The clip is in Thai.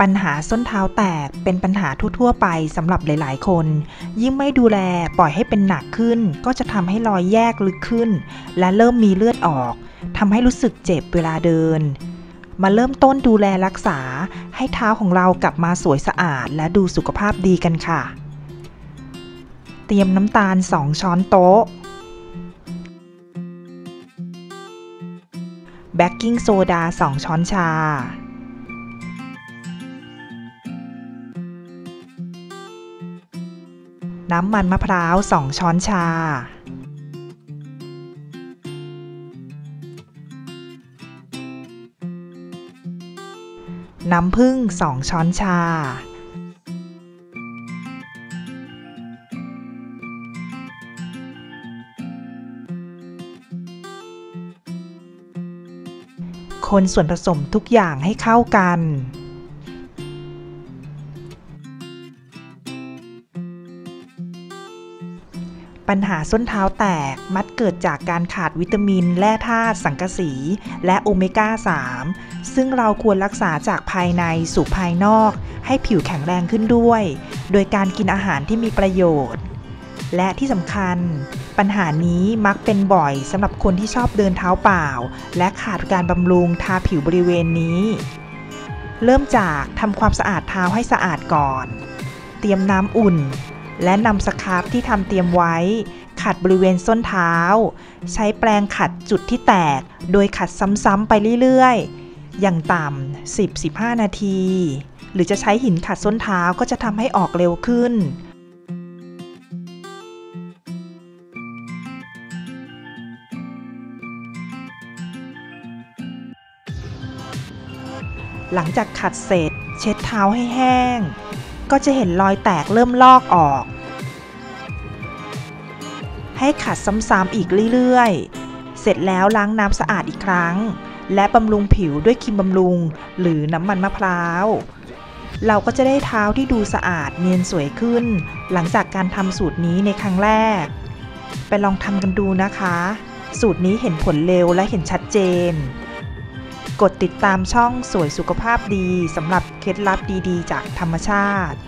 ปัญหาส้นเท้าแตกเป็นปัญหาทั่ว ๆ ไปสำหรับหลาย ๆ คน ยิ่งไม่ดูแลปล่อยให้เป็นหนักขึ้น ก็จะทำให้รอยแยกลึกขึ้น และเริ่มมีเลือดออกทำให้รู้สึกเจ็บเวลาเดิน มาเริ่มต้นดูแลรักษา ให้เท้าของเรากลับมาสวยสะอาด และดูสุขภาพดีกันค่ะ เตรียมน้ำตาล 2 ช้อนโต๊ะแบกกิ้งโซดา 2 ช้อนชา น้ำมันมะพร้าว 2 ช้อนชา น้ำผึ้ง 2 ช้อนชา คนส่วนผสมทุกอย่างให้เข้ากัน ปัญหาส้นเท้าแตกมักเกิดจากการขาดวิตามิน แร่ธาตุสังกะสี และโอเมก้า 3 ซึ่งเราควรรักษาจากภายในสู่ภายนอก ให้ผิวแข็งแรงขึ้นด้วย โดยการกินอาหารที่มีประโยชน์ และที่สำคัญ ปัญหานี้มักเป็นบ่อยสำหรับคนที่ชอบเดินเท้าเปล่า และขาดการบำรุงทาผิวบริเวณนี้ เริ่มจากทำความสะอาดเท้าให้สะอาดก่อน เตรียมน้ำอุ่น และนำสครับที่ทำเตรียมไว้ ขัดบริเวณส้นเท้า ใช้แปรงขัดจุดที่แตก โดยขัดซ้ำๆไปเรื่อยๆ อย่างต่ำ 10-15 นาที หรือจะใช้หินขัดส้นเท้าก็จะทำให้ออกเร็วขึ้นหลังจากขัดเสร็จ เช็ดเท้าให้แห้ง ก็จะเห็นรอยแตกเริ่มลอกออก ให้ขัดซ้ำๆอีกเรื่อยๆ เสร็จแล้วล้างน้ำสะอาดอีกครั้ง และบำรุงผิวด้วยครีมบำรุง หรือน้ำมันมะพร้าว เราก็จะได้เท้าที่ดูสะอาดเนียนสวยขึ้น หลังจากการทำสูตรนี้ในครั้งแรก ไปลองทำกันดูนะคะ สูตรนี้เห็นผลเร็วและเห็นชัดเจน กดติดตามช่องสวยสุขภาพดีสำหรับเคล็ดลับดีๆ จากธรรมชาติ